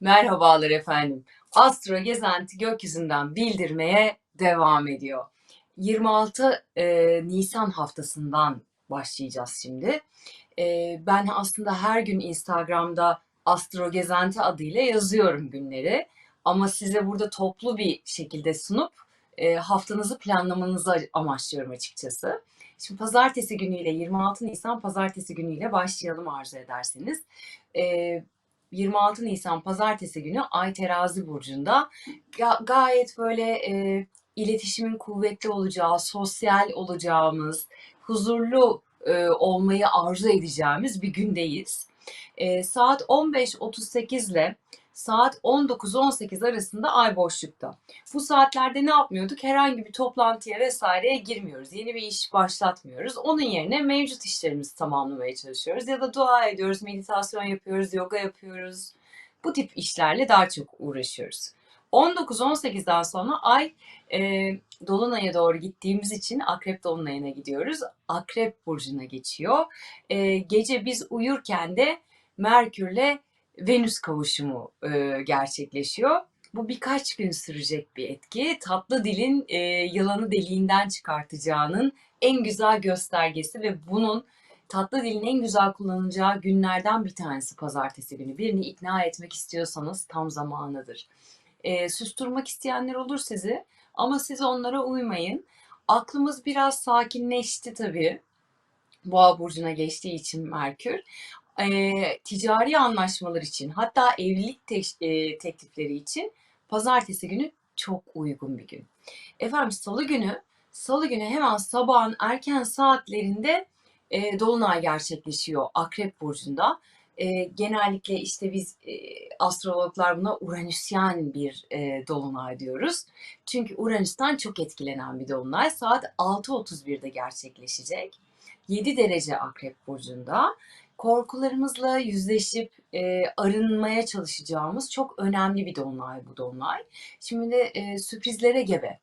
Merhabalar efendim. Astro Gezenti gökyüzünden bildirmeye devam ediyor. 26 e, Nisan haftasından başlayacağız şimdi. E, ben aslında her gün Instagram'da Astro Gezenti adıyla yazıyorum günleri. Ama size burada toplu bir şekilde sunup e, haftanızı planlamanızı amaçlıyorum açıkçası. Şimdi pazartesi günüyle 26 Nisan pazartesi günüyle başlayalım arzu ederseniz. E, 26 Nisan pazartesi günü Ay Terazi burcunda Ga- gayet böyle e, iletişimin kuvvetli olacağı, sosyal olacağımız, huzurlu e, olmayı arzu edeceğimiz bir gündeyiz. E, saat 15.38 ile saat 19.18 arasında ay boşlukta. Bu saatlerde ne yapmıyorduk? Herhangi bir toplantıya vesaireye girmiyoruz. Yeni bir iş başlatmıyoruz. Onun yerine mevcut işlerimizi tamamlamaya çalışıyoruz. Ya da dua ediyoruz, meditasyon yapıyoruz, yoga yapıyoruz. Bu tip işlerle daha çok uğraşıyoruz. 19-18'den sonra ay e, Dolunay'a doğru gittiğimiz için Akrep Dolunay'ına gidiyoruz. Akrep Burcu'na geçiyor. E, gece biz uyurken de Merkür'le Venüs kavuşumu e, gerçekleşiyor. Bu birkaç gün sürecek bir etki. Tatlı dilin e, yılanı deliğinden çıkartacağının en güzel göstergesi ve bunun tatlı dilin en güzel kullanılacağı günlerden bir tanesi pazartesi günü. Birini ikna etmek istiyorsanız tam zamanıdır. E, susturmak isteyenler olur sizi ama siz onlara uymayın. Aklımız biraz sakinleşti tabii. Boğa burcuna geçtiği için Merkür e, ticari anlaşmalar için hatta evlilik te- e, teklifleri için pazartesi günü çok uygun bir gün. Efendim salı günü salı günü hemen sabahın erken saatlerinde e, dolunay gerçekleşiyor Akrep burcunda. E, genellikle işte biz e, astrologlar buna Uranüsyen bir e, dolunay diyoruz. Çünkü Uranüs'ten çok etkilenen bir dolunay. Saat 6.31'de gerçekleşecek. 7 derece Akrep burcunda korkularımızla yüzleşip e, arınmaya çalışacağımız çok önemli bir dolunay bu dolunay. Şimdi de e, sürprizlere gebe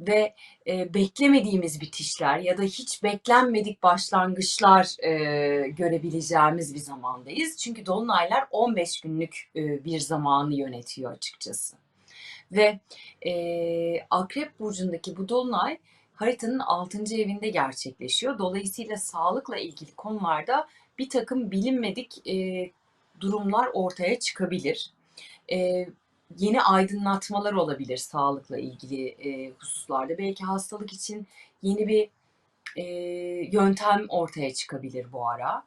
ve e, beklemediğimiz bitişler ya da hiç beklenmedik başlangıçlar e, görebileceğimiz bir zamandayız. Çünkü dolunaylar 15 günlük e, bir zamanı yönetiyor açıkçası. Ve e, Akrep burcundaki bu dolunay haritanın 6. evinde gerçekleşiyor. Dolayısıyla sağlıkla ilgili konularda bir takım bilinmedik e, durumlar ortaya çıkabilir. E, yeni aydınlatmalar olabilir sağlıkla ilgili e, hususlarda. Belki hastalık için yeni bir e, yöntem ortaya çıkabilir bu ara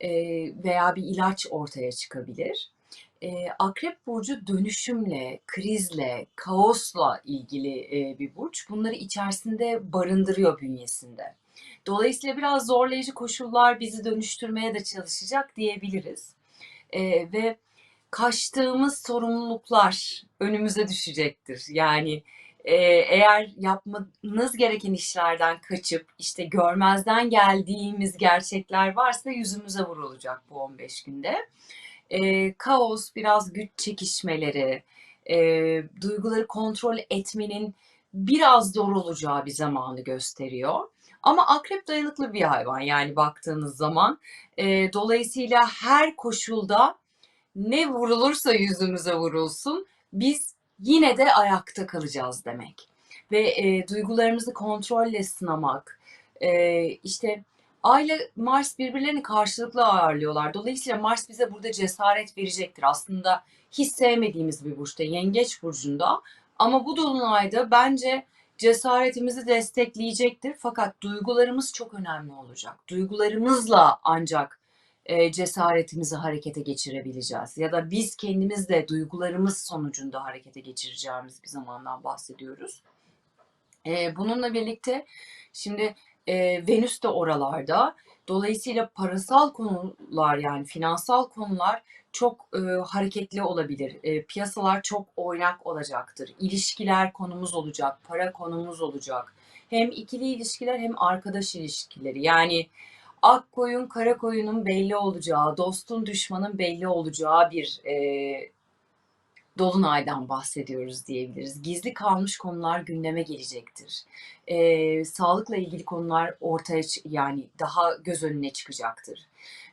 e, veya bir ilaç ortaya çıkabilir. E, Akrep burcu dönüşümle, krizle, kaosla ilgili e, bir burç. Bunları içerisinde barındırıyor bünyesinde. Dolayısıyla biraz zorlayıcı koşullar bizi dönüştürmeye de çalışacak diyebiliriz. E, ve kaçtığımız sorumluluklar önümüze düşecektir. Yani e, eğer yapmanız gereken işlerden kaçıp işte görmezden geldiğimiz gerçekler varsa yüzümüze vurulacak bu 15 günde. E, kaos, biraz güç çekişmeleri, e, duyguları kontrol etmenin biraz zor olacağı bir zamanı gösteriyor. Ama akrep dayanıklı bir hayvan yani baktığınız zaman. E, dolayısıyla her koşulda ne vurulursa yüzümüze vurulsun biz yine de ayakta kalacağız demek. Ve e, duygularımızı kontrolle sınamak, e, işte Ay ile Mars birbirlerini karşılıklı ağırlıyorlar. Dolayısıyla Mars bize burada cesaret verecektir. Aslında hiç sevmediğimiz bir burçta, Yengeç burcunda. Ama bu dolunayda bence cesaretimizi destekleyecektir. Fakat duygularımız çok önemli olacak. Duygularımızla ancak e, cesaretimizi harekete geçirebileceğiz. Ya da biz kendimiz de duygularımız sonucunda harekete geçireceğimiz bir zamandan bahsediyoruz. E, bununla birlikte şimdi e, Venüs de oralarda. Dolayısıyla parasal konular yani finansal konular çok e, hareketli olabilir. E, piyasalar çok oynak olacaktır. İlişkiler konumuz olacak, para konumuz olacak. Hem ikili ilişkiler hem arkadaş ilişkileri. Yani ak koyun kara koyunun belli olacağı, dostun düşmanın belli olacağı bir e, dolunaydan bahsediyoruz diyebiliriz. Gizli kalmış konular gündeme gelecektir. E, sağlıkla ilgili konular ortaya yani daha göz önüne çıkacaktır.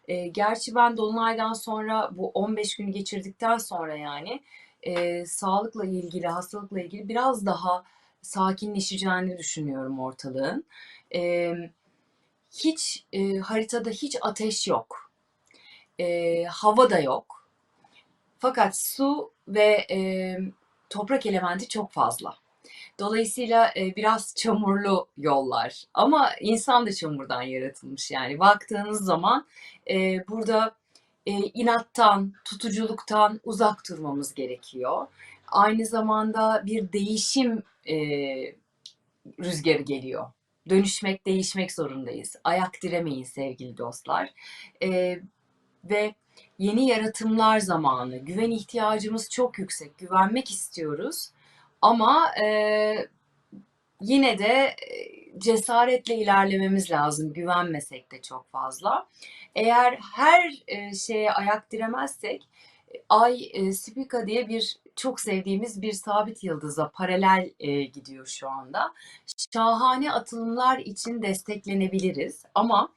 E, gerçi ben Dolunay'dan sonra bu 15 günü geçirdikten sonra yani e, sağlıkla ilgili, hastalıkla ilgili biraz daha sakinleşeceğini düşünüyorum ortalığın. E, hiç e, haritada hiç ateş yok. E, hava da yok. Fakat su ve e, toprak elementi çok fazla. Dolayısıyla e, biraz çamurlu yollar. Ama insan da çamurdan yaratılmış yani. Baktığınız zaman e, burada e, inattan, tutuculuktan uzak durmamız gerekiyor. Aynı zamanda bir değişim e, rüzgarı geliyor. Dönüşmek, değişmek zorundayız. Ayak diremeyin sevgili dostlar. E, ve yeni yaratımlar zamanı. Güven ihtiyacımız çok yüksek. Güvenmek istiyoruz. Ama e, yine de cesaretle ilerlememiz lazım. Güvenmesek de çok fazla. Eğer her e, şeye ayak diremezsek Ay e, Spica diye bir çok sevdiğimiz bir sabit yıldıza paralel e, gidiyor şu anda. Şahane atılımlar için desteklenebiliriz ama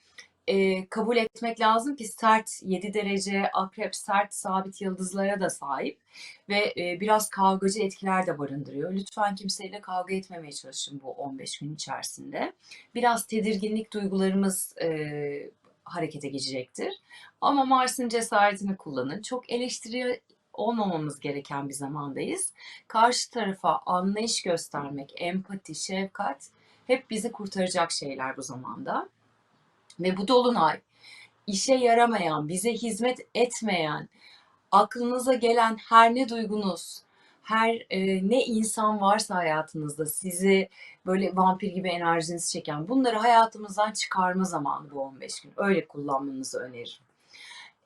e, kabul etmek lazım ki sert 7 derece akrep sert sabit yıldızlara da sahip ve e, biraz kavgacı etkiler de barındırıyor. Lütfen kimseyle kavga etmemeye çalışın bu 15 gün içerisinde. Biraz tedirginlik duygularımız e, harekete geçecektir. Ama Mars'ın cesaretini kullanın. Çok eleştiri olmamamız gereken bir zamandayız. Karşı tarafa anlayış göstermek, empati, şefkat hep bizi kurtaracak şeyler bu zamanda. Ve bu dolunay işe yaramayan, bize hizmet etmeyen, aklınıza gelen her ne duygunuz, her e, ne insan varsa hayatınızda sizi böyle vampir gibi enerjinizi çeken bunları hayatımızdan çıkarma zamanı bu 15 gün. Öyle kullanmanızı öneririm.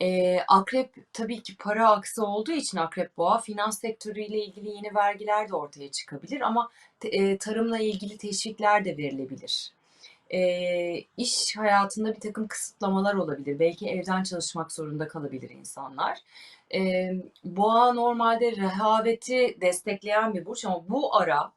E, akrep tabii ki para aksı olduğu için akrep boğa finans sektörüyle ilgili yeni vergiler de ortaya çıkabilir ama e, tarımla ilgili teşvikler de verilebilir e, iş hayatında bir takım kısıtlamalar olabilir. Belki evden çalışmak zorunda kalabilir insanlar. E, boğa normalde rehaveti destekleyen bir burç ama bu ara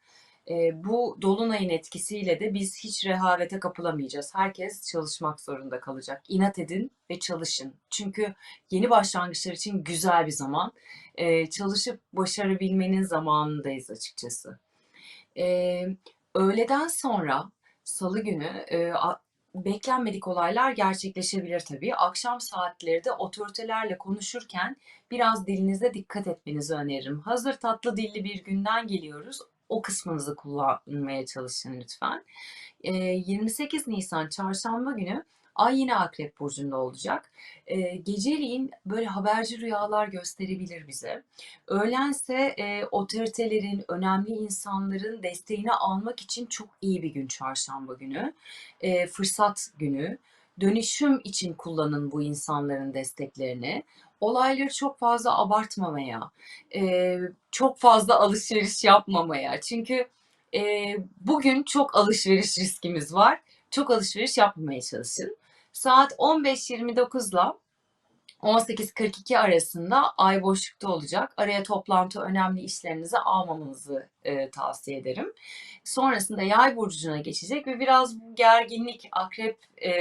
e, bu dolunayın etkisiyle de biz hiç rehavete kapılamayacağız. Herkes çalışmak zorunda kalacak. İnat edin ve çalışın. Çünkü yeni başlangıçlar için güzel bir zaman. E, çalışıp başarabilmenin zamanındayız açıkçası. E, öğleden sonra Salı günü e, beklenmedik olaylar gerçekleşebilir tabii. Akşam saatleri de otoritelerle konuşurken biraz dilinize dikkat etmenizi öneririm. Hazır tatlı dilli bir günden geliyoruz. O kısmınızı kullanmaya çalışın lütfen. E, 28 Nisan çarşamba günü Ay yine Akrep Burcu'nda olacak. E, geceliğin böyle haberci rüyalar gösterebilir bize. Öğlense e, otoritelerin, önemli insanların desteğini almak için çok iyi bir gün çarşamba günü. E, fırsat günü. Dönüşüm için kullanın bu insanların desteklerini. Olayları çok fazla abartmamaya, e, çok fazla alışveriş yapmamaya. Çünkü e, bugün çok alışveriş riskimiz var. Çok alışveriş yapmamaya çalışın. Saat 15.29 ile 18.42 arasında ay boşlukta olacak. Araya toplantı önemli işlerinizi almamanızı e, tavsiye ederim. Sonrasında yay burcuna geçecek ve biraz bu gerginlik, akrep e,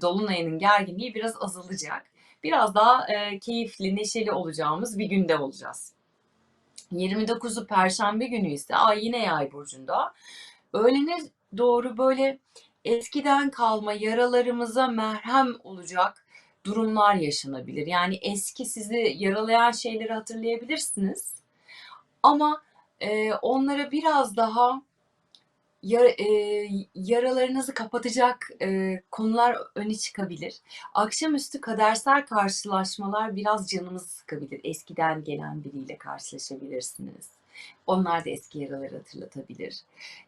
dolunayının gerginliği biraz azalacak. Biraz daha e, keyifli, neşeli olacağımız bir günde olacağız. 29'u Perşembe günü ise ay yine yay burcunda. Öğlene doğru böyle eskiden kalma yaralarımıza merhem olacak durumlar yaşanabilir. Yani eski sizi yaralayan şeyleri hatırlayabilirsiniz. Ama e, onlara biraz daha yar, e, yaralarınızı kapatacak e, konular öne çıkabilir. Akşamüstü kadersel karşılaşmalar biraz canımızı sıkabilir. Eskiden gelen biriyle karşılaşabilirsiniz. Onlar da eski yaraları hatırlatabilir.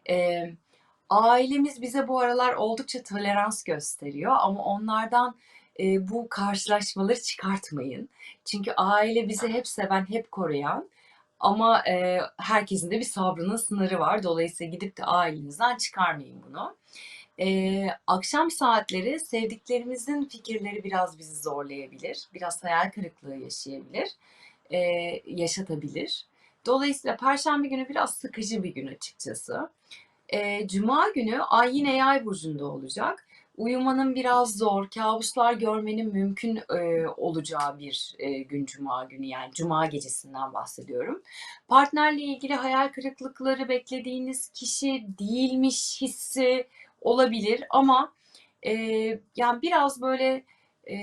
Evet Ailemiz bize bu aralar oldukça tolerans gösteriyor ama onlardan e, bu karşılaşmaları çıkartmayın. Çünkü aile bizi hep seven, hep koruyan ama e, herkesin de bir sabrının sınırı var. Dolayısıyla gidip de ailenizden çıkarmayın bunu. E, akşam saatleri sevdiklerimizin fikirleri biraz bizi zorlayabilir. Biraz hayal kırıklığı yaşayabilir, e, yaşatabilir. Dolayısıyla Perşembe günü biraz sıkıcı bir gün açıkçası. E, Cuma günü Ay yine Yay burcunda olacak. uyumanın biraz zor, kabuslar görmenin mümkün e, olacağı bir e, gün cuma günü yani cuma gecesinden bahsediyorum. Partnerle ilgili hayal kırıklıkları beklediğiniz kişi değilmiş hissi olabilir ama e, yani biraz böyle e,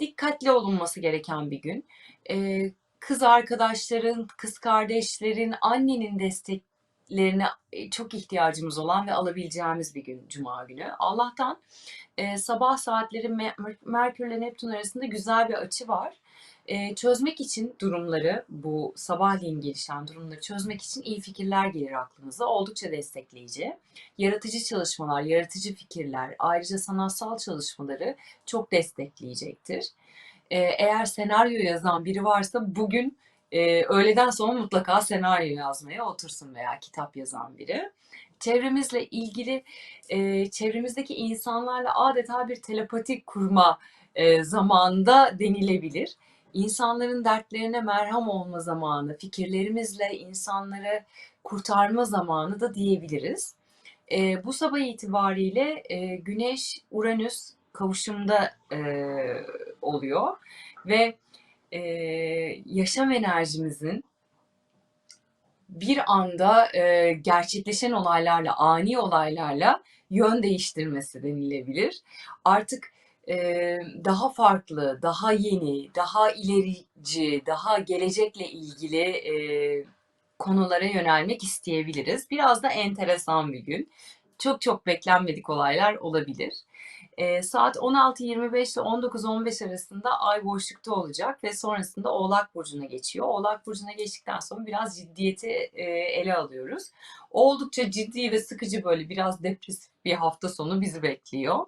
dikkatli olunması gereken bir gün. E, kız arkadaşların, kız kardeşlerin, annenin desteklerine e, çok ihtiyacımız olan ve alabileceğimiz bir gün Cuma günü. Allah'tan e, sabah saatleri Mer- Merkür ile Neptün arasında güzel bir açı var. E, çözmek için durumları, bu sabahleyin gelişen durumları çözmek için iyi fikirler gelir aklınıza. Oldukça destekleyici. Yaratıcı çalışmalar, yaratıcı fikirler, ayrıca sanatsal çalışmaları çok destekleyecektir. E, eğer senaryo yazan biri varsa bugün e, öğleden sonra mutlaka senaryo yazmaya otursun veya kitap yazan biri. Çevremizle ilgili, e, çevremizdeki insanlarla adeta bir telepati kurma e, zamanında denilebilir. İnsanların dertlerine merham olma zamanı, fikirlerimizle insanları kurtarma zamanı da diyebiliriz. E, bu sabah itibariyle e, Güneş Uranüs kavuşumda e, oluyor ve e, yaşam enerjimizin bir anda e, gerçekleşen olaylarla, ani olaylarla yön değiştirmesi denilebilir. Artık e, daha farklı, daha yeni, daha ilerici, daha gelecekle ilgili e, konulara yönelmek isteyebiliriz. Biraz da enteresan bir gün. Çok çok beklenmedik olaylar olabilir. E, saat 16.25 ile 19.15 arasında ay boşlukta olacak ve sonrasında Oğlak Burcu'na geçiyor. Oğlak Burcu'na geçtikten sonra biraz ciddiyeti e, ele alıyoruz. Oldukça ciddi ve sıkıcı böyle biraz depresif bir hafta sonu bizi bekliyor.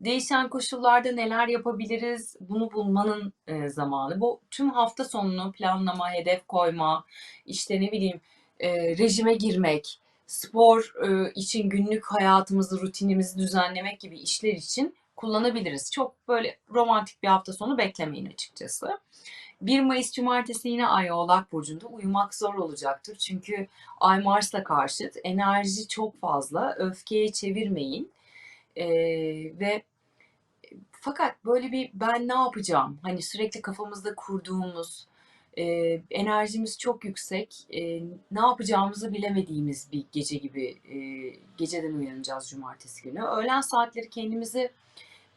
Değişen koşullarda neler yapabiliriz? Bunu bulmanın e, zamanı. Bu tüm hafta sonunu planlama, hedef koyma, işte ne bileyim e, rejime girmek, spor e, için günlük hayatımızı, rutinimizi düzenlemek gibi işler için kullanabiliriz. Çok böyle romantik bir hafta sonu beklemeyin açıkçası. 1 Mayıs Cumartesi yine Ay Oğlak Burcu'nda uyumak zor olacaktır. Çünkü Ay Mars'la karşıt. Enerji çok fazla. Öfkeye çevirmeyin. Ee, ve fakat böyle bir ben ne yapacağım? Hani sürekli kafamızda kurduğumuz, e, enerjimiz çok yüksek, e, ne yapacağımızı bilemediğimiz bir gece gibi e, geceden uyanacağız cumartesi günü. Öğlen saatleri kendimizi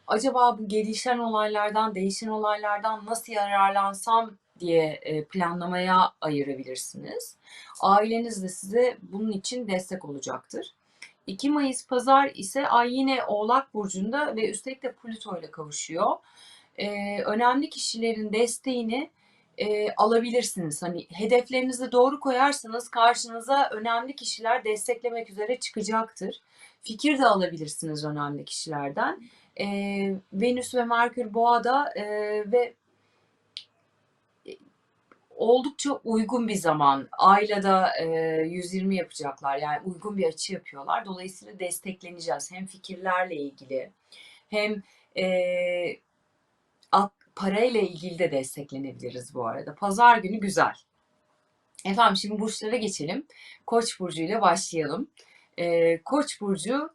acaba bu gelişen olaylardan, değişen olaylardan nasıl yararlansam diye e, planlamaya ayırabilirsiniz. Aileniz de size bunun için destek olacaktır. 2 Mayıs pazar ise ay yine Oğlak Burcu'nda ve üstelik de Plüto ile kavuşuyor. Ee, önemli kişilerin desteğini e, alabilirsiniz. Hani hedeflerinizi doğru koyarsanız karşınıza önemli kişiler desteklemek üzere çıkacaktır. Fikir de alabilirsiniz önemli kişilerden. E, Venüs ve Merkür Boğa'da e, ve oldukça uygun bir zaman. Ayla da e, 120 yapacaklar. Yani uygun bir açı yapıyorlar. Dolayısıyla destekleneceğiz. Hem fikirlerle ilgili hem e, parayla ilgili de desteklenebiliriz bu arada. Pazar günü güzel. Efendim şimdi burçlara geçelim. Koç burcu ile başlayalım. Ee, Koç burcu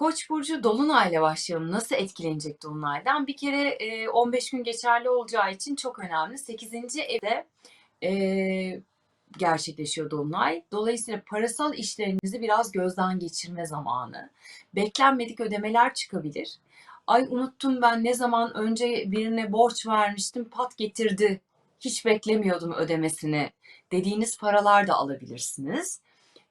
Koç burcu dolunayla başlayalım. Nasıl etkilenecek dolunaydan? Bir kere e, 15 gün geçerli olacağı için çok önemli. 8. evde e, gerçekleşiyor dolunay. Dolayısıyla parasal işlerinizi biraz gözden geçirme zamanı. Beklenmedik ödemeler çıkabilir ay unuttum ben ne zaman önce birine borç vermiştim pat getirdi hiç beklemiyordum ödemesini dediğiniz paralar da alabilirsiniz.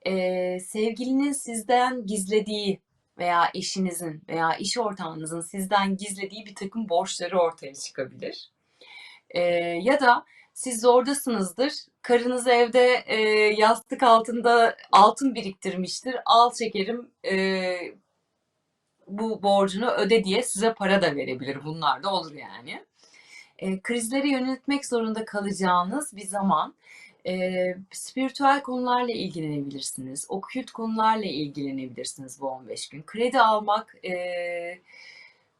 Ee, sevgilinin sizden gizlediği veya eşinizin veya iş ortağınızın sizden gizlediği bir takım borçları ortaya çıkabilir. Ee, ya da siz zordasınızdır. Karınız evde e, yastık altında altın biriktirmiştir. Al şekerim e, bu borcunu öde diye size para da verebilir. Bunlar da olur yani. E, krizleri yönetmek zorunda kalacağınız bir zaman e, spiritüel konularla ilgilenebilirsiniz. Okült konularla ilgilenebilirsiniz bu 15 gün. Kredi almak, e,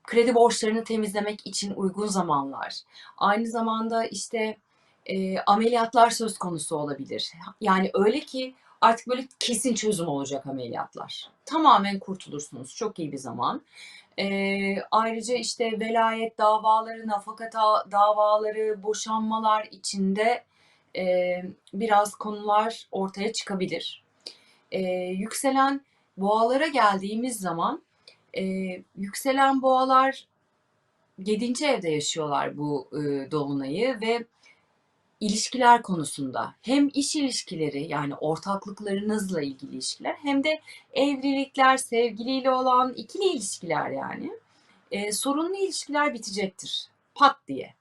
kredi borçlarını temizlemek için uygun zamanlar. Aynı zamanda işte e, ameliyatlar söz konusu olabilir. Yani öyle ki Artık böyle kesin çözüm olacak ameliyatlar. Tamamen kurtulursunuz. Çok iyi bir zaman. Ee, ayrıca işte velayet davaları, nafaka da- davaları, boşanmalar içinde e, biraz konular ortaya çıkabilir. Ee, yükselen boğalara geldiğimiz zaman e, yükselen boğalar 7. evde yaşıyorlar bu e, dolunayı ve ilişkiler konusunda hem iş ilişkileri yani ortaklıklarınızla ilgili ilişkiler hem de evlilikler, sevgiliyle olan ikili ilişkiler yani e, sorunlu ilişkiler bitecektir pat diye.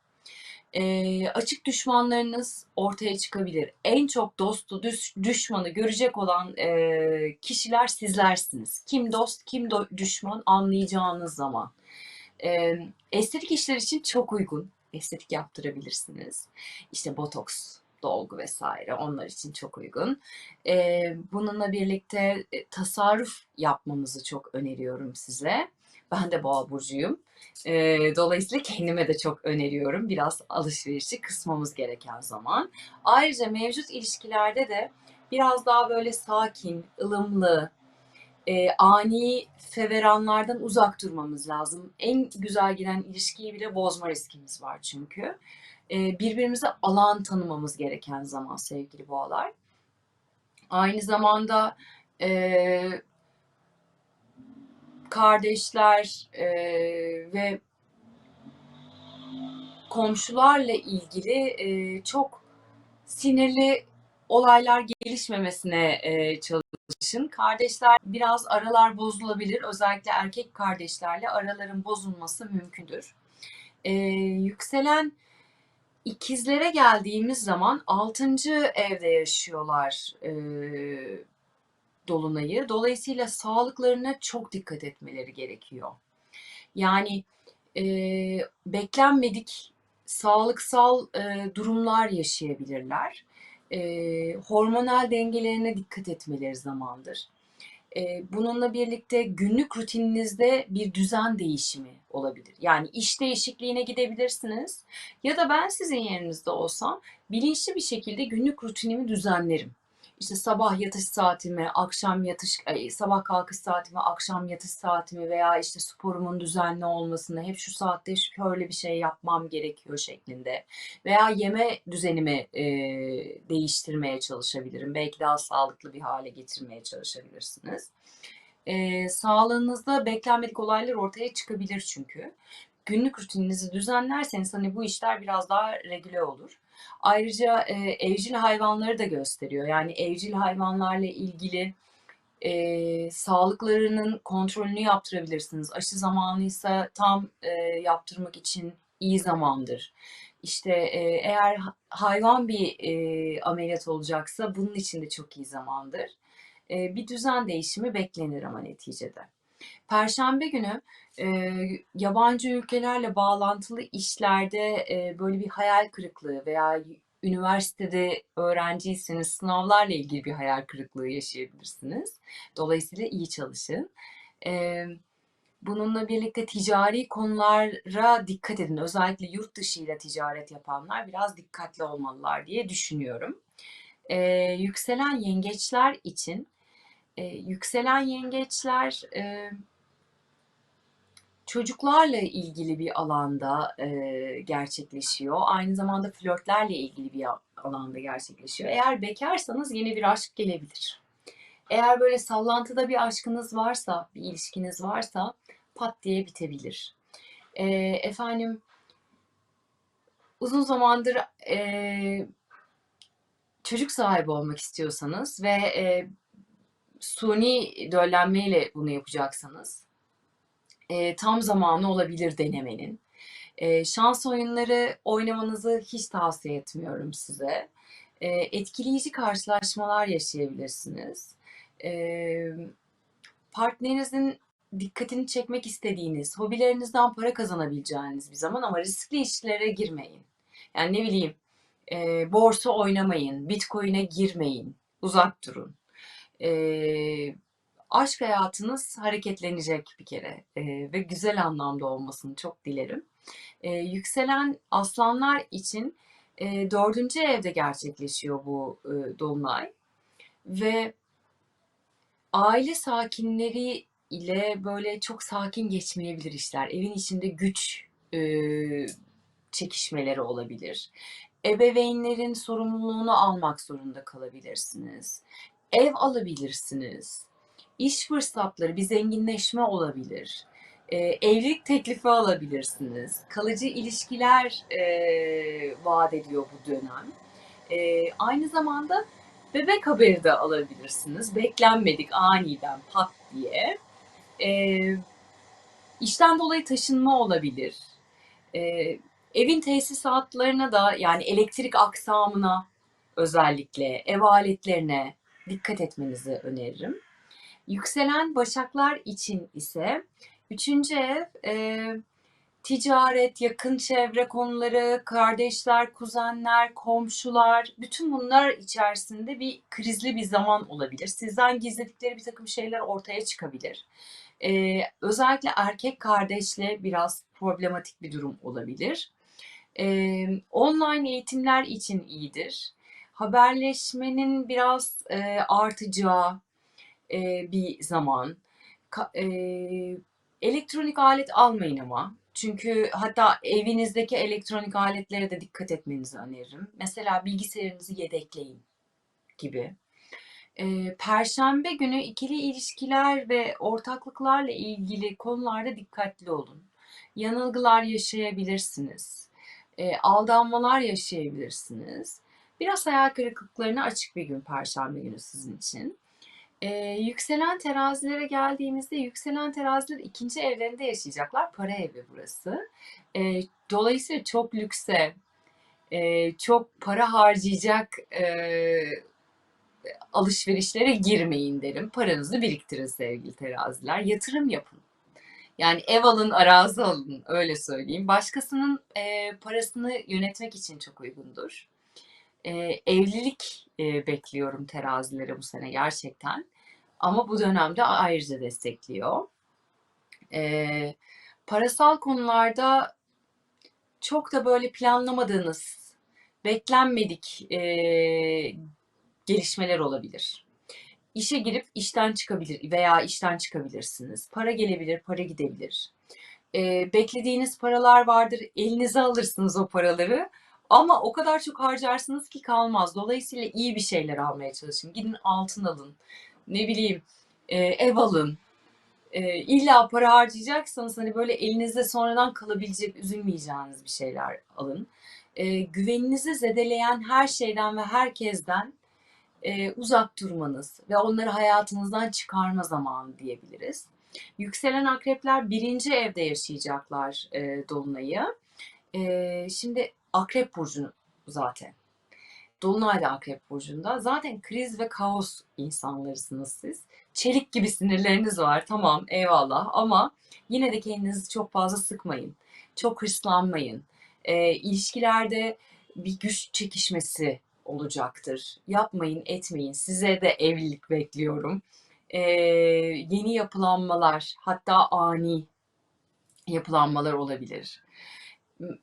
E, açık düşmanlarınız ortaya çıkabilir. En çok dostu, düş- düşmanı görecek olan e, kişiler sizlersiniz. Kim dost, kim do- düşman anlayacağınız zaman. E, estetik işler için çok uygun. Estetik yaptırabilirsiniz. İşte botoks, dolgu vesaire onlar için çok uygun. E, bununla birlikte e, tasarruf yapmamızı çok öneriyorum size. Ben de boğa burcuyum. E, dolayısıyla kendime de çok öneriyorum. Biraz alışverişi kısmamız gereken zaman. Ayrıca mevcut ilişkilerde de biraz daha böyle sakin, ılımlı, e, ani feveranlardan uzak durmamız lazım. En güzel giden ilişkiyi bile bozma riskimiz var çünkü. E, birbirimize alan tanımamız gereken zaman sevgili boğalar. Aynı zamanda e, kardeşler e, ve komşularla ilgili e, çok sinirli olaylar gelişmemesine e, çalışın. Kardeşler biraz aralar bozulabilir. Özellikle erkek kardeşlerle araların bozulması mümkündür. E, yükselen ikizlere geldiğimiz zaman 6. evde yaşıyorlar e, dolunayı. Dolayısıyla sağlıklarına çok dikkat etmeleri gerekiyor. Yani e, beklenmedik sağlıksal e, durumlar yaşayabilirler. E, hormonal dengelerine dikkat etmeleri zamandır. E, bununla birlikte günlük rutininizde bir düzen değişimi olabilir. Yani iş değişikliğine gidebilirsiniz ya da ben sizin yerinizde olsam bilinçli bir şekilde günlük rutinimi düzenlerim. İşte sabah yatış saatimi, akşam yatış, ay, sabah kalkış saatimi, akşam yatış saatimi veya işte sporumun düzenli olmasını hep şu saatte şöyle bir şey yapmam gerekiyor şeklinde veya yeme düzenimi e, değiştirmeye çalışabilirim. Belki daha sağlıklı bir hale getirmeye çalışabilirsiniz. E, sağlığınızda beklenmedik olaylar ortaya çıkabilir çünkü. Günlük rutininizi düzenlerseniz hani bu işler biraz daha regüle olur. Ayrıca e, evcil hayvanları da gösteriyor. Yani evcil hayvanlarla ilgili e, sağlıklarının kontrolünü yaptırabilirsiniz. Aşı zamanıysa tam e, yaptırmak için iyi zamandır. İşte e, eğer ha- hayvan bir e, ameliyat olacaksa bunun için de çok iyi zamandır. E, bir düzen değişimi beklenir ama neticede. Perşembe günü e, yabancı ülkelerle bağlantılı işlerde e, böyle bir hayal kırıklığı veya üniversitede öğrenciyseniz sınavlarla ilgili bir hayal kırıklığı yaşayabilirsiniz. Dolayısıyla iyi çalışın. E, bununla birlikte ticari konulara dikkat edin. Özellikle yurt dışı ile ticaret yapanlar biraz dikkatli olmalılar diye düşünüyorum. E, yükselen yengeçler için e, yükselen yengeçler e, çocuklarla ilgili bir alanda e, gerçekleşiyor. Aynı zamanda flörtlerle ilgili bir alanda gerçekleşiyor. Eğer bekarsanız yeni bir aşk gelebilir. Eğer böyle sallantıda bir aşkınız varsa, bir ilişkiniz varsa pat diye bitebilir. E, efendim uzun zamandır e, çocuk sahibi olmak istiyorsanız ve e, suni döllenmeyle bunu yapacaksanız e, tam zamanı olabilir denemenin. E, şans oyunları oynamanızı hiç tavsiye etmiyorum size. E, etkileyici karşılaşmalar yaşayabilirsiniz. E, partnerinizin dikkatini çekmek istediğiniz, hobilerinizden para kazanabileceğiniz bir zaman ama riskli işlere girmeyin. Yani ne bileyim, e, borsa oynamayın, bitcoin'e girmeyin, uzak durun. E, aşk hayatınız hareketlenecek bir kere e, ve güzel anlamda olmasını çok dilerim. E, yükselen aslanlar için e, dördüncü evde gerçekleşiyor bu e, dolunay ve aile sakinleri ile böyle çok sakin geçmeyebilir işler. Evin içinde güç e, çekişmeleri olabilir. Ebeveynlerin sorumluluğunu almak zorunda kalabilirsiniz. Ev alabilirsiniz. İş fırsatları, bir zenginleşme olabilir. E, evlilik teklifi alabilirsiniz. Kalıcı ilişkiler e, vaat ediyor bu dönem. E, aynı zamanda bebek haberi de alabilirsiniz. Beklenmedik aniden pat diye. E, işten dolayı taşınma olabilir. E, evin tesisatlarına da yani elektrik aksamına özellikle ev aletlerine dikkat etmenizi öneririm. Yükselen başaklar için ise üçüncü ev e, ticaret, yakın çevre konuları, kardeşler, kuzenler, komşular, bütün bunlar içerisinde bir krizli bir zaman olabilir. Sizden gizledikleri bir takım şeyler ortaya çıkabilir. Ee, özellikle erkek kardeşle biraz problematik bir durum olabilir. Ee, online eğitimler için iyidir. Haberleşmenin biraz e, artacağı e, bir zaman. Ka- e, elektronik alet almayın ama. Çünkü hatta evinizdeki elektronik aletlere de dikkat etmenizi öneririm. Mesela bilgisayarınızı yedekleyin gibi. Ee, Perşembe günü ikili ilişkiler ve ortaklıklarla ilgili konularda dikkatli olun. Yanılgılar yaşayabilirsiniz. Ee, aldanmalar yaşayabilirsiniz. Biraz hayal kırıklıklarına açık bir gün Perşembe günü sizin için. Ee, yükselen terazilere geldiğimizde yükselen teraziler ikinci evlerinde yaşayacaklar. Para evi burası. Ee, dolayısıyla çok lükse, e, çok para harcayacak e, alışverişlere girmeyin derim. Paranızı biriktirin sevgili teraziler. Yatırım yapın. Yani ev alın, arazi alın öyle söyleyeyim. Başkasının e, parasını yönetmek için çok uygundur. E, evlilik e, bekliyorum terazilere bu sene gerçekten. Ama bu dönemde ayrıca destekliyor. E, parasal konularda çok da böyle planlamadığınız, beklenmedik e, gelişmeler olabilir. İşe girip işten çıkabilir veya işten çıkabilirsiniz. Para gelebilir, para gidebilir. E, beklediğiniz paralar vardır, elinize alırsınız o paraları. Ama o kadar çok harcarsınız ki kalmaz. Dolayısıyla iyi bir şeyler almaya çalışın. Gidin altın alın. Ne bileyim e, ev alın. E, illa para harcayacaksanız hani böyle elinizde sonradan kalabilecek, üzülmeyeceğiniz bir şeyler alın. E, güveninizi zedeleyen her şeyden ve herkesten e, uzak durmanız ve onları hayatınızdan çıkarma zamanı diyebiliriz. Yükselen akrepler birinci evde yaşayacaklar e, Dolunay'ı. E, şimdi Akrep Burcu zaten. Dolunay da Akrep Burcu'nda. Zaten kriz ve kaos insanlarısınız siz. Çelik gibi sinirleriniz var tamam eyvallah ama yine de kendinizi çok fazla sıkmayın. Çok hırslanmayın. E, ilişkilerde bir güç çekişmesi olacaktır. Yapmayın, etmeyin. Size de evlilik bekliyorum. Ee, yeni yapılanmalar, hatta ani yapılanmalar olabilir.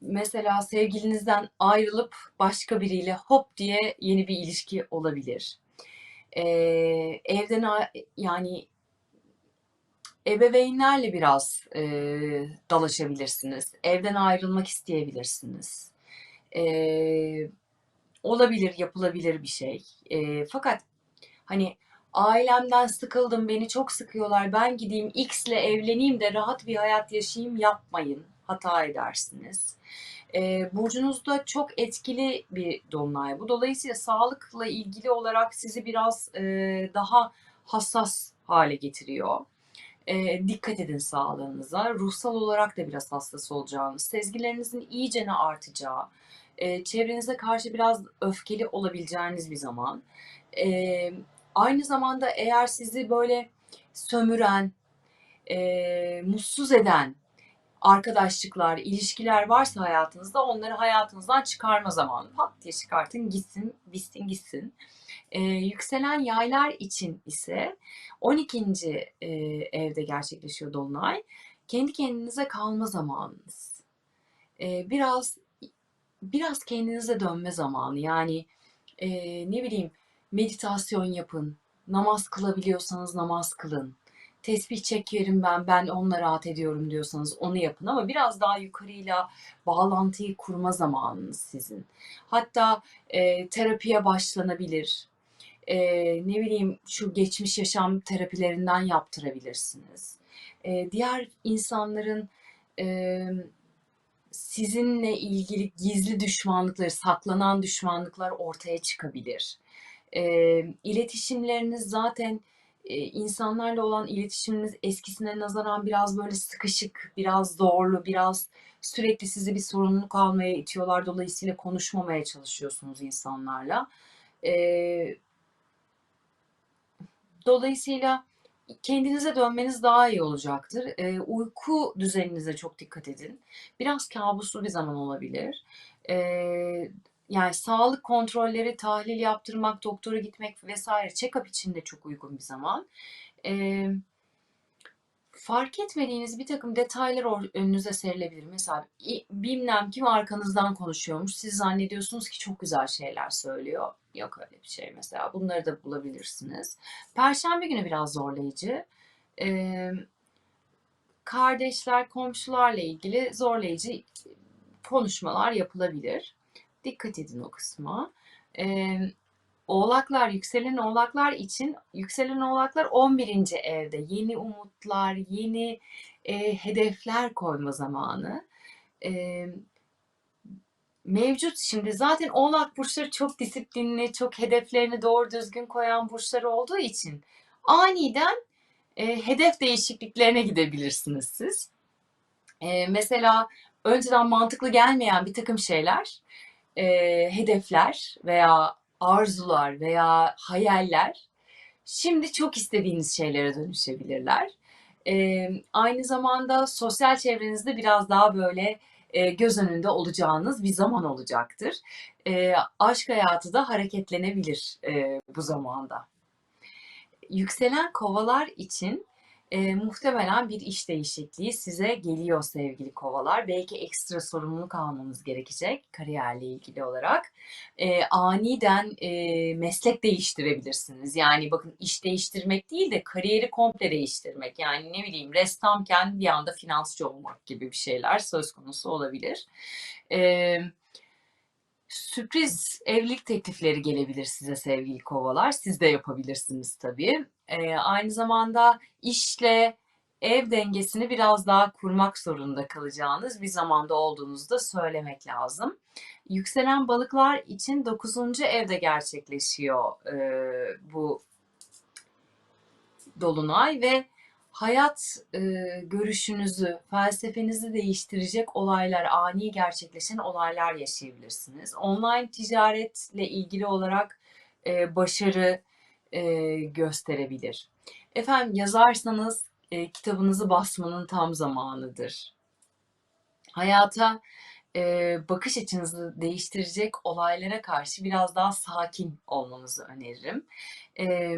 Mesela sevgilinizden ayrılıp başka biriyle hop diye yeni bir ilişki olabilir. Ee, evden yani ebeveynlerle biraz e, dalaşabilirsiniz. Evden ayrılmak isteyebilirsiniz. Ee, olabilir, yapılabilir bir şey. E, fakat hani ailemden sıkıldım, beni çok sıkıyorlar, ben gideyim X'le evleneyim de rahat bir hayat yaşayayım yapmayın. Hata edersiniz. E, burcunuzda çok etkili bir dolunay bu. Dolayısıyla sağlıkla ilgili olarak sizi biraz e, daha hassas hale getiriyor. E, dikkat edin sağlığınıza. Ruhsal olarak da biraz hassas olacağınız, sezgilerinizin iyicene artacağı, e, çevrenize karşı biraz öfkeli olabileceğiniz bir zaman. E, aynı zamanda eğer sizi böyle sömüren, e, mutsuz eden arkadaşlıklar, ilişkiler varsa hayatınızda onları hayatınızdan çıkarma zamanı. Pat diye çıkartın gitsin, bitsin gitsin. E, yükselen yaylar için ise 12. E, evde gerçekleşiyor Dolunay. Kendi kendinize kalma zamanınız. E, biraz biraz kendinize dönme zamanı. Yani e, ne bileyim meditasyon yapın. Namaz kılabiliyorsanız namaz kılın. Tesbih çekerim ben, ben onunla rahat ediyorum diyorsanız onu yapın ama biraz daha yukarıyla bağlantıyı kurma zamanınız sizin. Hatta e, terapiye başlanabilir. E, ne bileyim şu geçmiş yaşam terapilerinden yaptırabilirsiniz. E, diğer insanların e, sizinle ilgili gizli düşmanlıkları, saklanan düşmanlıklar ortaya çıkabilir. E, iletişimleriniz zaten e, insanlarla olan iletişiminiz eskisine nazaran biraz böyle sıkışık, biraz zorlu, biraz sürekli sizi bir sorumluluk almaya itiyorlar. Dolayısıyla konuşmamaya çalışıyorsunuz insanlarla. E, dolayısıyla kendinize dönmeniz daha iyi olacaktır. E, uyku düzeninize çok dikkat edin. Biraz kabuslu bir zaman olabilir. E, yani sağlık kontrolleri, tahlil yaptırmak, doktora gitmek vesaire check-up için de çok uygun bir zaman. E, fark etmediğiniz bir takım detaylar önünüze serilebilir. Mesela bilmem kim arkanızdan konuşuyormuş. Siz zannediyorsunuz ki çok güzel şeyler söylüyor. Yok öyle bir şey mesela. Bunları da bulabilirsiniz. Perşembe günü biraz zorlayıcı. Ee, kardeşler, komşularla ilgili zorlayıcı konuşmalar yapılabilir. Dikkat edin o kısma. Ee, Oğlaklar, yükselen oğlaklar için yükselen oğlaklar 11. evde yeni umutlar, yeni e, hedefler koyma zamanı. E, mevcut şimdi zaten oğlak burçları çok disiplinli, çok hedeflerini doğru düzgün koyan burçlar olduğu için aniden e, hedef değişikliklerine gidebilirsiniz siz. E, mesela önceden mantıklı gelmeyen bir takım şeyler, e, hedefler veya arzular veya hayaller şimdi çok istediğiniz şeylere dönüşebilirler. E, aynı zamanda sosyal çevrenizde biraz daha böyle e, göz önünde olacağınız bir zaman olacaktır. E, aşk hayatı da hareketlenebilir e, bu zamanda. Yükselen kovalar için e, muhtemelen bir iş değişikliği size geliyor sevgili kovalar. Belki ekstra sorumluluk almanız gerekecek kariyerle ilgili olarak. E, aniden e, meslek değiştirebilirsiniz. Yani bakın iş değiştirmek değil de kariyeri komple değiştirmek. Yani ne bileyim ressamken bir anda finansçı olmak gibi bir şeyler söz konusu olabilir. Evet sürpriz evlilik teklifleri gelebilir size sevgili kovalar. Siz de yapabilirsiniz tabii. Ee, aynı zamanda işle ev dengesini biraz daha kurmak zorunda kalacağınız bir zamanda olduğunuzu da söylemek lazım. Yükselen balıklar için 9. evde gerçekleşiyor e, bu dolunay ve hayat e, görüşünüzü, felsefenizi değiştirecek olaylar, ani gerçekleşen olaylar yaşayabilirsiniz. Online ticaretle ilgili olarak e, başarı e, gösterebilir. Efendim yazarsanız e, kitabınızı basmanın tam zamanıdır. Hayata e, bakış açınızı değiştirecek olaylara karşı biraz daha sakin olmanızı öneririm. E,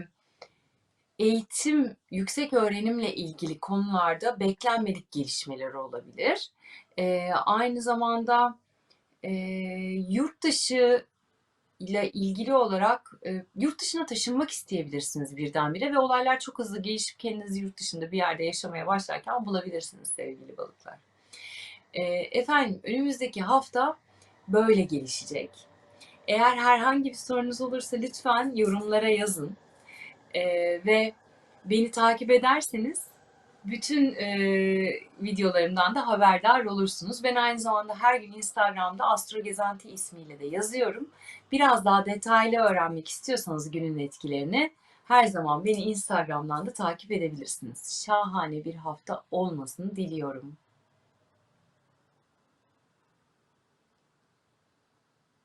eğitim, yüksek öğrenimle ilgili konularda beklenmedik gelişmeler olabilir. E, aynı zamanda e, yurt dışı ile ilgili olarak e, yurt dışına taşınmak isteyebilirsiniz birdenbire ve olaylar çok hızlı gelişip kendinizi yurt dışında bir yerde yaşamaya başlarken bulabilirsiniz sevgili balıklar. E, efendim önümüzdeki hafta böyle gelişecek. Eğer herhangi bir sorunuz olursa lütfen yorumlara yazın. E, ve beni takip ederseniz bütün e, videolarımdan da haberdar olursunuz. Ben aynı zamanda her gün Instagram'da Astro Gezenti ismiyle de yazıyorum. Biraz daha detaylı öğrenmek istiyorsanız günün etkilerini her zaman beni Instagram'dan da takip edebilirsiniz. Şahane bir hafta olmasını diliyorum.